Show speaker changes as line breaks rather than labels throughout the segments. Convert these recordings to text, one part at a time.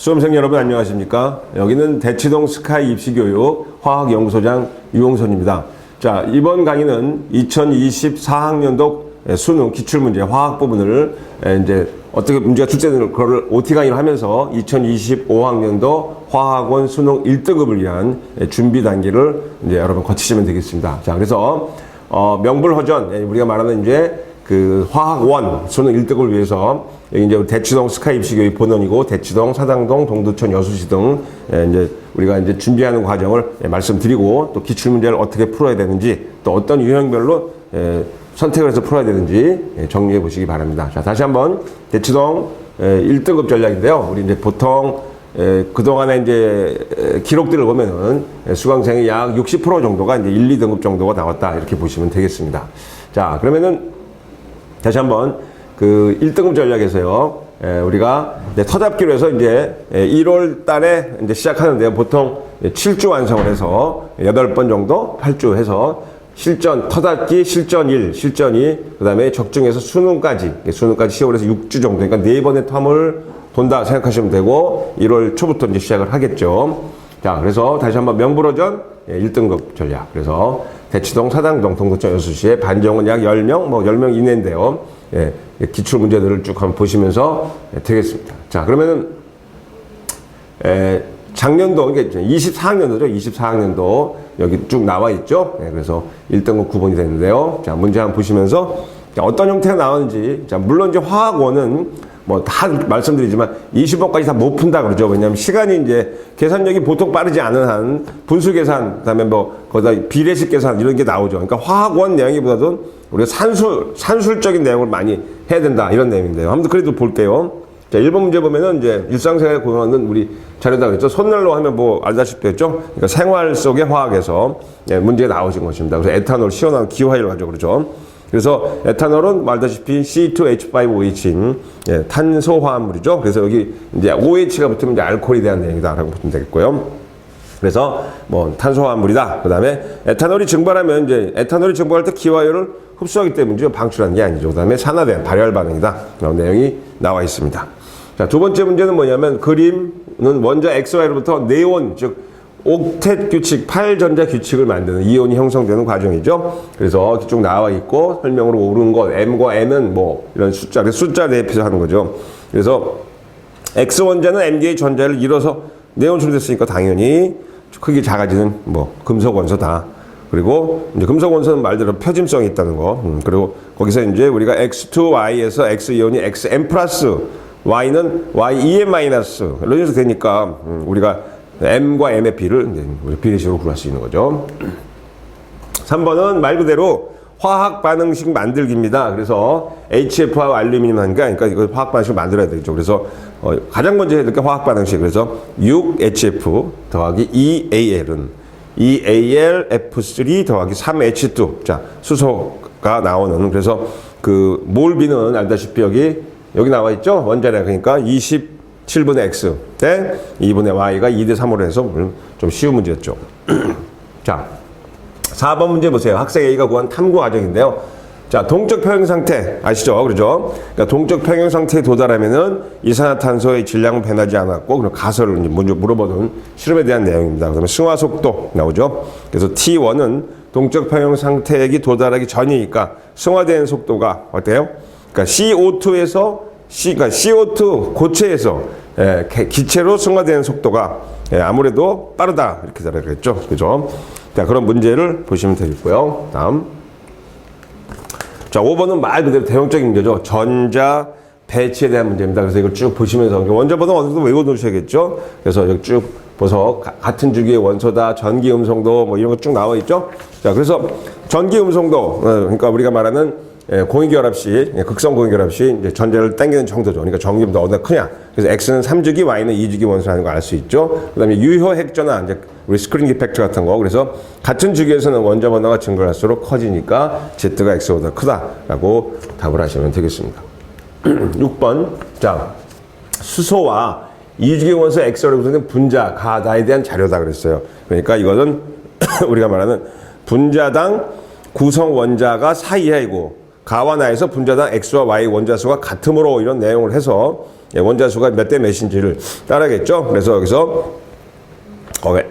수험생 여러분 안녕하십니까? 여기는 대치동 스카이 입시교육 화학연구소장 유홍선입니다. 자, 이번 강의는 2024학년도 수능 기출문제 화학 부분을 이제 어떻게 문제가 출제되는 그거를 OT 강의를 하면서 2025학년도 화학원 수능 1등급을 위한 준비 단계를 이제 여러분 거치시면 되겠습니다. 자, 그래서 어, 명불허전 우리가 말하는 이제 그 화학원 수능 1등을 위해서 이제 대치동 스카이 입시교육 본원이고 대치동, 사당동, 동두천, 여수시 등 예, 이제 우리가 이제 준비하는 과정을 예, 말씀드리고 또 기출 문제를 어떻게 풀어야 되는지 또 어떤 유형별로 예, 선택을 해서 풀어야 되는지 예, 정리해 보시기 바랍니다. 자, 다시 한번 대치동 예, 1등급 전략인데요. 우리 이제 보통 예, 그동안에 이제 에, 기록들을 보면은 예, 수강생의 약 60% 정도가 이제 1, 2등급 정도가 나왔다. 이렇게 보시면 되겠습니다. 자, 그러면은 다시 한번 그 1등급 전략에서요. 에, 우리가 이제 터잡기로 해서 이제 1월 달에 이제 시작하는데요. 보통 7주 완성을 해서 8번 정도 8주 해서 실전 터잡기 실전 1, 실전 2, 그다음에 적중해서 수능까지 수능까지 10월에서 6주 정도 그러니까 네 번의 텀을 돈다 생각하시면 되고 1월 초부터 이제 시작을 하겠죠. 자, 그래서 다시 한번 명불허전 1등급 전략. 그래서 대치동, 사당동, 동두천, 여수시에 반정은 약 10명, 뭐 10명 이내인데요. 예, 기출 문제들을 쭉 한번 보시면서 예, 되겠습니다. 자, 그러면은 에, 작년도, 이게 24학년도죠. 24학년도 여기 쭉 나와 있죠. 예, 그래서 1등급 9번이 되는데요. 자, 문제 한번 보시면서 자, 어떤 형태가 나오는지. 자, 물론 이제 화학원은 뭐 다 말씀드리지만 20번까지 다 못 푼다 그러죠. 왜냐하면 시간이 이제 계산력이 보통 빠르지 않은 한 분수 계산, 그다음에 뭐 거기다 비례식 계산 이런 게 나오죠. 그러니까 화학원 내용이보다도 우리가 산술 산술적인 내용을 많이 해야 된다 이런 내용인데요. 한번 그래도 볼게요. 자, 1번 문제 보면은 이제 일상생활에 고용하는 우리 자료다 그랬죠. 손난로 하면 뭐 알다시피 했죠. 그러니까 생활 속의 화학에서 예, 문제가 나오신 것입니다. 그래서 에탄올, 시원한 기화를 가지고 그러죠. 그래서 에탄올은 말다시피 C2H5OH인 예, 탄소 화합물이죠. 그래서 여기 이제 OH가 붙으면 이제 알코올에 대한 내용이다라고 보시면 되겠고요. 그래서 뭐 탄소 화합물이다. 그다음에 에탄올이 증발하면 이제 에탄올이 증발할 때 기화열을 흡수하기 때문에 방출하는 게 아니죠. 그다음에 산화된 발열 반응이다. 그런 내용이 나와 있습니다. 자, 두 번째 문제는 뭐냐면 그림은 원자 XY로부터 네온 즉 옥텟 규칙, 8전자 규칙을 만드는 이온이 형성되는 과정이죠. 그래서 쭉 나와 있고 설명으로 오른 것 M과 N은 뭐 이런 숫자, 숫자 대표해서 하는 거죠. 그래서 X 원자는 MD의 전자를 잃어서 네온으로 됐으니까 당연히 크기 작아지는 뭐 금속 원소다. 그리고 이제 금속 원소는 말대로 표짐성이 있다는 거. 음, 그리고 거기서 이제 우리가 X2Y에서 X 이온이 XM 플러스 Y는 YEM 마이너스 이런 식으로 되니까 음, 우리가 M과 M의 우리 비례식으로 구할 수 있는 거죠. 3번은 말 그대로 화학 반응식 만들기입니다. 그래서 HF하고 알루미늄 하니까 그러니까 이거 화학 반응식 만들어야 되죠. 그래서 어, 가장 먼저 해야 될 게 화학 반응식. 그래서 6HF 더하기 2AL은 2AlF3 더하기 3H2. 자, 수소가 나오는 그래서 그 몰비는 알다시피 여기 여기 나와 있죠. 원자량 그러니까 27분의 X 대 2분의 Y가 2대 3으로 해서 좀 쉬운 문제였죠. 자, 4번 문제 보세요. 학생 A가 구한 탐구 과정인데요. 자, 동적 평형 상태 아시죠? 그죠? 그러니까 동적 평형 상태에 도달하면은 이산화탄소의 질량은 변하지 않았고 그럼 가설을 먼저 물어보는 실험에 대한 내용입니다. 그다음에 승화 속도 나오죠. 그래서 T1은 동적 평형 상태에 도달하기 전이니까 승화되는 속도가 어때요? 그러니까 CO2에서 C, 그러니까 CO2 고체에서 예, 개- 기체로 승화되는 속도가 예, 아무래도 빠르다 이렇게 되겠죠, 그죠? 자 그런 문제를 보시면 되겠고요. 다음 자 5번은 말 그대로 대형적인 문제죠. 전자 배치에 대한 문제입니다. 그래서 이걸 쭉 보시면서 원자번호 어느 정도 외워 놓으셔야겠죠. 그래서 여기 쭉 가- 같은 주기의 원소다, 전기 음성도 뭐 이런 거 쭉 나와 있죠. 자 그래서 전기 음성도 어, 그러니까 우리가 말하는 예, 공유결합시, 예, 극성 공유결합 시 이제 전자를 당기는 정도죠. 그러니까 전기보다 어디가 크냐. 그래서 X는 3주기, Y는 2주기 원소라는 걸 알 수 있죠. 그 다음에 유효 핵전화, 이제 우리 스크린 디펙트 같은 거. 그래서 같은 주기에서는 원자 번호가 증가할수록 커지니까 Z가 X보다 크다라고 답을 하시면 되겠습니다. 6번. 자, 수소와 이주기 원소 X를 부르는 분자, 가다에 대한 자료다 그랬어요. 그러니까 이거는 우리가 말하는 분자당 구성 원자가 사이하이고 가와 나에서 분자당 X와 Y 원자 수가 같으므로 이런 내용을 해서 예, 원자수가 몇 대 몇인지를 따라겠죠. 그래서 여기서 거기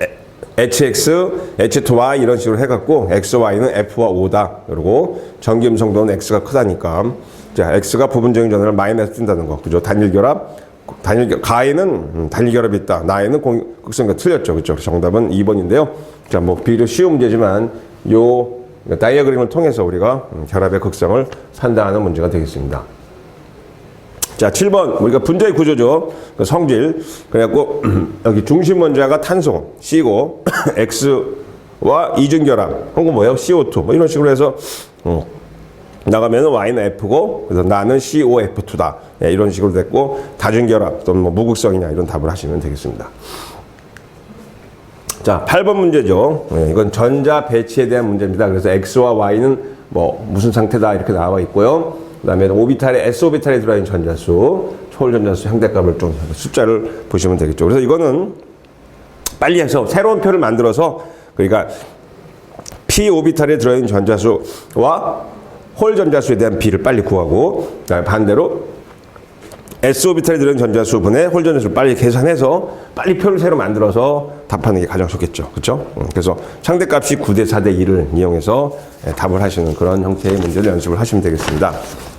HX, H2Y 이런 식으로 해갖고 XY는 F와 O다. 그리고 전기음성도는 X가 크다니까. 자, X가 부분적인 전압을 마이너스 뜬다는 거. 그죠? 단일 결합. 단일 결, 가에는 음, 단일 결합이 있다. 나에는 공, 극성과 틀렸죠. 그죠? 정답은 2번인데요. 자, 뭐 비교 쉬운 문제지만 요 다이어그램을 통해서 우리가 음, 결합의 극성을 판단하는 문제가 되겠습니다. 자, 7번. 우리가 분자의 구조죠. 그 성질. 그래갖고, 여기 중심 원자가 탄소, C고, X와 이중 결합. 혹은 뭐예요? CO2. 뭐 이런 식으로 해서, 어, 나가면 Y는 F고, 그래서 나는 COF2다. 예, 이런 식으로 됐고, 다중 결합 또는 뭐 무극성이냐 이런 답을 하시면 되겠습니다. 자, 8번 문제죠. 예, 이건 전자 배치에 대한 문제입니다. 그래서 X와 Y는 뭐 무슨 상태다 이렇게 나와 있고요. 그 다음에 오비탈에 S오비탈에 들어있는 전자수, 초월 전자수 형대값을 좀 숫자를 보시면 되겠죠. 그래서 이거는 빨리 해서 새로운 표를 만들어서 그러니까 P 오비탈에 들어있는 전자수와 홀 전자수에 대한 비를 빨리 구하고 반대로 S 오비탈에 들어있는 전자수 분의 홀 전자수를 빨리 계산해서 빨리 표를 새로 만들어서 답하는 게 가장 좋겠죠. 그렇죠? 그래서 상대값이 9대 4대 2를 이용해서 예, 답을 하시는 그런 형태의 문제를 연습을 하시면 되겠습니다.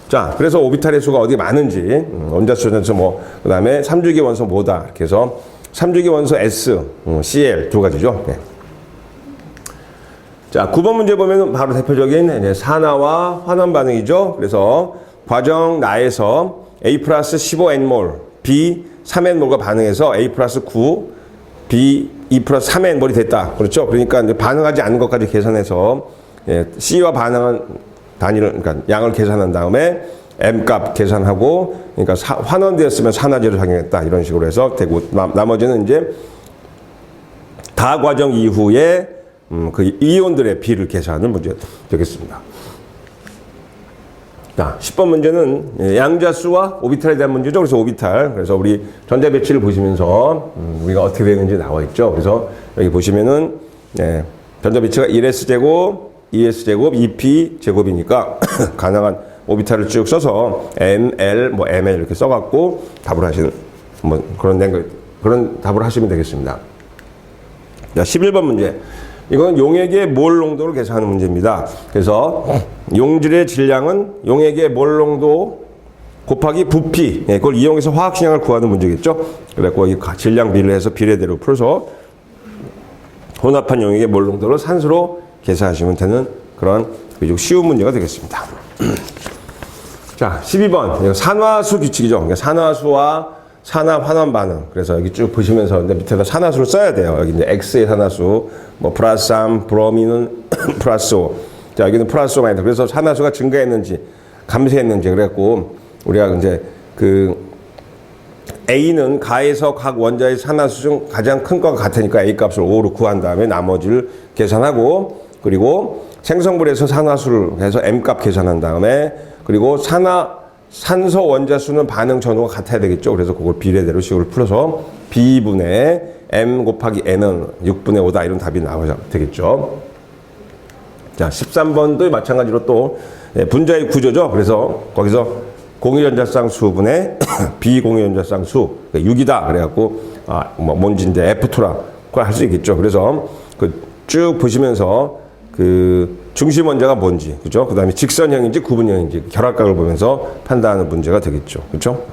자, 그래서 오비탈의 수가 어디 많은지 음, 원자수 전수 뭐 그다음에 3주기 원소 뭐다 이렇게 해서 3주기 원소 S, 음, Cl 두 가지죠. 네. 자, 9번 문제 보면 바로 대표적인 산화와 환원 반응이죠. 그래서 과정 나에서 A 플러스 15N몰, B 3N몰과 반응해서 A 플러스 9, B 2 플러스 3N몰이 됐다. 그렇죠? 그러니까 반응하지 않는 것까지 계산해서 예, C와 반응한 단위를, 그러니까 양을 계산한 다음에 M 값 계산하고, 그러니까 사, 환원되었으면 산화제를 작용했다. 이런 식으로 해서 되고, 나, 나머지는 이제 다 과정 이후에 음, 그 이온들의 비를 계산하는 문제 되겠습니다. 자, 10번 문제는 예, 양자수와 오비탈에 대한 문제죠. 그래서 오비탈. 그래서 우리 전자 배치를 보시면서 음, 우리가 어떻게 되는지 나와 있죠. 그래서 여기 보시면은 예, 전자 배치가 1s제곱, 2s제곱, 2p 제곱이니까 가능한 오비탈을 쭉 써서 m, l, 뭐 ml 이렇게 써갖고 답을 하시는 뭐 그런 된 그런 답을 하시면 되겠습니다. 자, 11번 문제. 이건 용액의 몰 농도를 계산하는 문제입니다. 그래서 용질의 질량은 용액의 몰 농도 곱하기 부피, 예, 그걸 이용해서 화학 식량을 구하는 문제겠죠. 그래갖고 이 질량 비를 해서 비례대로 풀어서 혼합한 용액의 몰 농도를 산수로 계산하시면 되는 그런 비교 쉬운 문제가 되겠습니다. 자, 12번. 이거 산화수 규칙이죠. 그러니까 산화수와 산화 환원 반응. 그래서 여기 쭉 보시면서 근데 밑에다 산화수를 써야 돼요. 여기 이제 X의 산화수, 뭐 플러스 3, 브로민은 플러스 5. 자, 여기는 플러스 5 마이너스. 그래서 산화수가 증가했는지 감소했는지 그랬고 우리가 이제 그 A는 가에서 각 원자의 산화수 중 가장 큰 것 같으니까 A 값을 5로 구한 다음에 나머지를 계산하고 그리고 생성물에서 산화수를 해서 M 값 계산한 다음에 그리고 산화 산소 원자 수는 반응 전후가 같아야 되겠죠. 그래서 그걸 비례대로 식으로 풀어서 B분의 M 곱하기 N은 6분의 5다. 이런 답이 나와야 되겠죠. 자, 13번도 마찬가지로 또 예, 분자의 구조죠. 그래서 거기서 공유전자쌍 수분의 비공유전자쌍 수 6이다. 그래갖고 아, 뭐 뭔지인데 F2라고 할수 있겠죠. 그래서 그 쭉 보시면서 그 중심 원자가 뭔지, 그죠? 그 다음에 직선형인지 구분형인지 결합각을 보면서 판단하는 문제가 되겠죠. 그죠?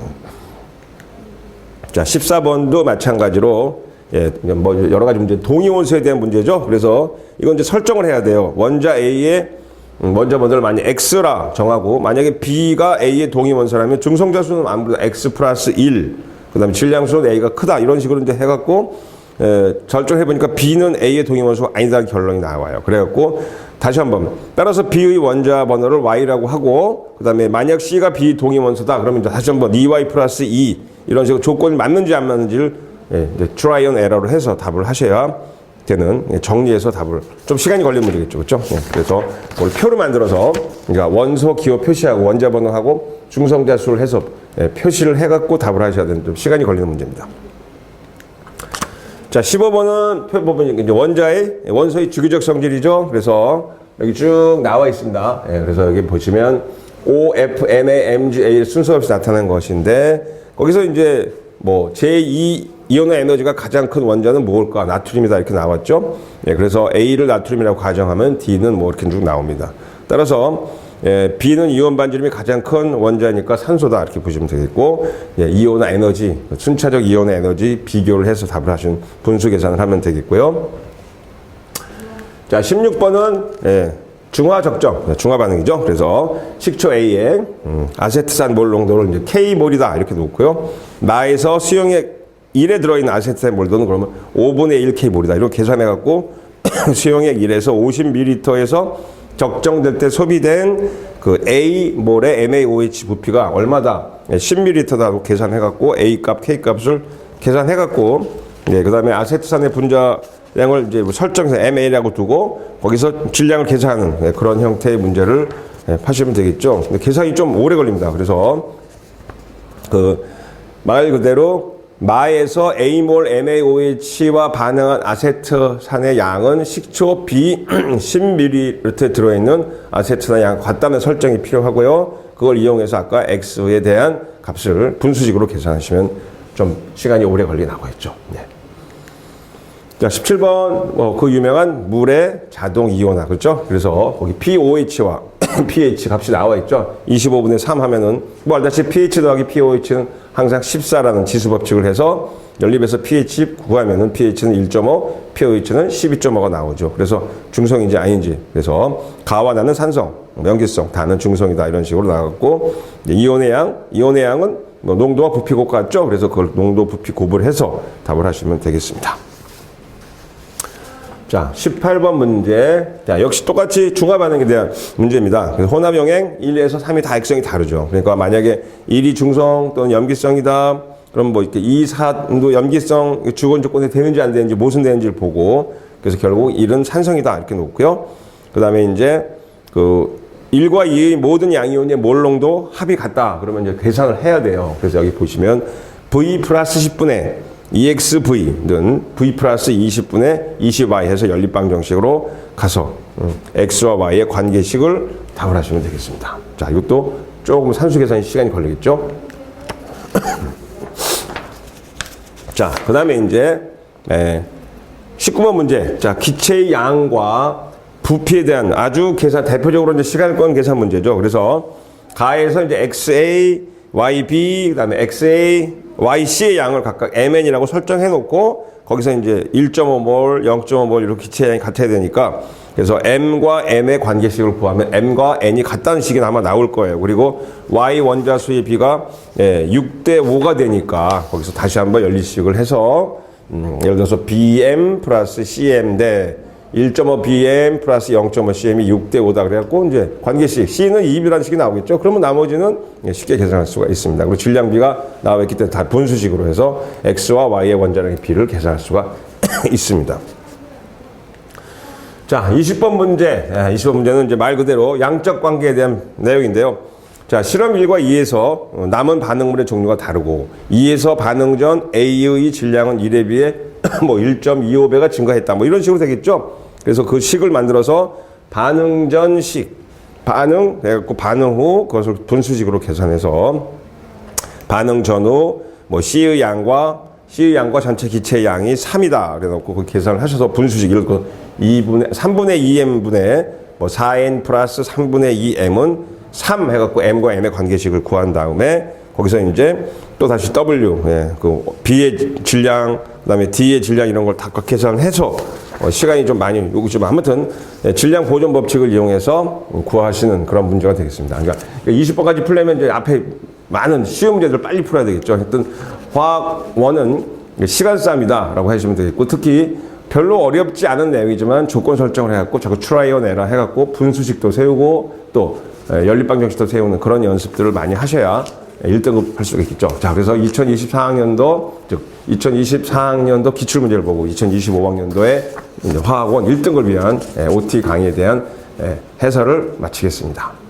자, 14번도 마찬가지로 예, 뭐 여러 가지 문제, 동위 원소에 대한 문제죠. 그래서 이건 이제 설정을 해야 돼요. 원자 A의 음, 원자 번호를 만약 X라 정하고 만약에 B가 A의 동위 원소라면 중성자 수는 아무래도 X 플러스 1, 그 다음에 질량수는 A가 크다 이런 식으로 이제 해갖고 에, 절정해 보니까 B는 A의 동위 원소가 아니다는 결론이 나와요. 그래갖고 다시 한번 따라서 B의 원자 번호를 Y라고 하고 그 다음에 만약 C가 B 동위 원소다 그러면 이제 다시 한번 2Y 플러스 2 이런 식으로 조건이 맞는지 안 맞는지를 예, 이제 트라이 앤 에러로 해서 답을 하셔야 되는 예, 정리해서 답을 좀 시간이 걸리는 문제겠죠, 그렇죠? 예, 그래서 그걸 표를 만들어서 그러니까 원소 기호 표시하고 원자 번호하고 중성자 수를 해서 예, 표시를 해갖고 답을 하셔야 되는 좀 시간이 걸리는 문제입니다. 자, 15번은 표 보면 이제 원자의 원소의 주기적 성질이죠. 그래서 여기 쭉 나와 있습니다. 예, 그래서 여기 보시면 O, F, N, A, M, G, A 순서 없이 나타난 것인데 거기서 이제 뭐 제2 이온의 에너지가 가장 큰 원자는 뭘까? 나트륨이다 이렇게 나왔죠. 예, 그래서 A를 나트륨이라고 가정하면 D는 뭐 이렇게 쭉 나옵니다. 따라서 예, B는 이온 반지름이 가장 큰 원자니까 산소다 이렇게 보시면 되겠고 예, 이온의 에너지 순차적 이온의 에너지 비교를 해서 답을 하신 분수 계산을 하면 되겠고요. 자 16번은 예, 중화 적정, 네, 중화 반응이죠. 그래서 식초 A에 음, 아세트산 몰 농도를 이제 K 몰이다 이렇게 놓고요. 나에서 수용액 1에 들어있는 아세트산 몰도는 그러면 5분의 1 K 몰이다 이렇게 계산해 갖고 수용액 1에서 50ml에서 적정될 때 소비된 그 A 몰의 MaOH 부피가 얼마다 10ml다고 계산해 갖고 A 값, K 값을 계산해 갖고 네, 그다음에 아세트산의 분자량을 이제 뭐 설정해서 MA라고 두고 거기서 질량을 계산하는 네, 그런 형태의 문제를 네, 하시면 되겠죠. 계산이 좀 오래 걸립니다. 그래서 그 말 그대로 마에서 A몰 MaOH와 반응한 아세트산의 양은 식초 B 10ml 들어있는 아세트산 양 같다는 설정이 필요하고요. 그걸 이용해서 아까 X에 대한 값을 분수식으로 계산하시면 좀 시간이 오래 걸리나고 했죠. 네. 자, 17번, 어, 그 유명한 물의 자동 이온화, 그렇죠? 그래서 거기 pOH와 pH 값이 나와 있죠? 25분의 3 하면은, 뭐 알다시피 pH 더하기 pOH는 항상 14라는 지수 법칙을 해서 연립에서 pH 구하면은 pH는 1.5, pOH는 12.5가 나오죠. 그래서 중성인지 아닌지. 그래서 가와 나는 산성, 염기성, 다는 중성이다. 이런 식으로 이제 이온의 양, 이온의 양은 뭐 농도와 부피 곱 같죠? 그래서 그걸 농도, 부피 곱을 해서 답을 하시면 되겠습니다. 자, 18번 문제. 자, 역시 똑같이 중화 반응에 대한 문제입니다. 혼합 영행 1에서 3이 다 액성이 다르죠. 그러니까 만약에 1이 중성 또는 염기성이다. 그럼 뭐 이렇게 2, 4도 염기성 주건 조건이 되는지 안 되는지 무슨 되는지를 보고 그래서 결국 1은 산성이다 이렇게 놓고요. 그다음에 이제 그 1과 2의 모든 양이온의 몰농도 합이 같다. 그러면 이제 계산을 해야 돼요. 그래서 여기 보시면 V 플러스 10분의 EXV는 V 플러스 20분의 20Y 해서 연립방 정식으로 가서 음, X와 Y의 관계식을 답을 하시면 되겠습니다. 자, 이것도 조금 산수 계산이 시간이 걸리겠죠? 자, 그 다음에 이제, 에, 19번 문제. 자, 기체의 양과 부피에 대한 아주 계산, 대표적으로 이제 시간권 계산 문제죠. 그래서 가에서 이제 XA, YB, 그 다음에 XA, YC의 양을 각각 MN이라고 설정해 놓고 거기서 이제 1.5몰, 0.5몰 이렇게 기체 양이 같아야 되니까 그래서 M과 M의 관계식을 구하면 M과 N이 같다는 식이 아마 나올 거예요. 그리고 Y 원자 수의 비가 예, 6대 5가 되니까 거기서 다시 한번 연립식을 해서 음, 예를 들어서 BM 플러스 CM 대 1.5 BM 플러스 0.5 CM이 6대 5다 그래갖고 이제 관계식 C는 2B라는 식이 나오겠죠. 그러면 나머지는 예, 쉽게 계산할 수가 있습니다. 그리고 질량비가 나와 있기 때문에 다 분수식으로 해서 X와 Y의 원자량의 비를 계산할 수가 있습니다. 자, 20번 문제. 20번 문제는 이제 말 그대로 양적 관계에 대한 내용인데요. 자, 실험 1과 2에서 남은 반응물의 종류가 다르고 2에서 반응 전 A의 질량은 1에 비해 뭐 1.25배가 증가했다. 뭐 이런 식으로 되겠죠. 그래서 그 식을 만들어서 반응 전 식, 반응, 해갖고 반응 후 그것을 분수식으로 계산해서 반응 전후 뭐 C의 양과 C의 양과 전체 기체의 양이 3이다. 그래놓고 그 계산을 하셔서 분수식 그 2분의 3분의 2m분의 뭐 4n 플러스 3분의 2m은 3 해갖고 m과 m의 관계식을 구한 다음에 거기서 이제 또 다시 W, 예, 그 B의 질량, 그다음에 D의 질량 이런 걸 다 계산해서 어, 시간이 좀 많이 요구지만 아무튼 예, 질량 보존 법칙을 이용해서 구하시는 그런 문제가 되겠습니다. 그러니까 20번까지 풀려면 이제 앞에 많은 쉬운 문제들 빨리 풀어야 되겠죠. 하여튼 화학 원은 시간 싸움이다라고 하시면 되겠고 특히 별로 어렵지 않은 내용이지만 조건 설정을 해갖고 자꾸 트라이언 에러 해갖고 분수식도 세우고 또 예, 연립방정식도 세우는 그런 연습들을 많이 하셔야 1등급 할 수가 있겠죠. 자, 그래서 2024학년도, 즉, 2024학년도 기출문제를 보고 2025학년도에 화학원 1등을 위한 OT 강의에 대한 예, 해설을 마치겠습니다.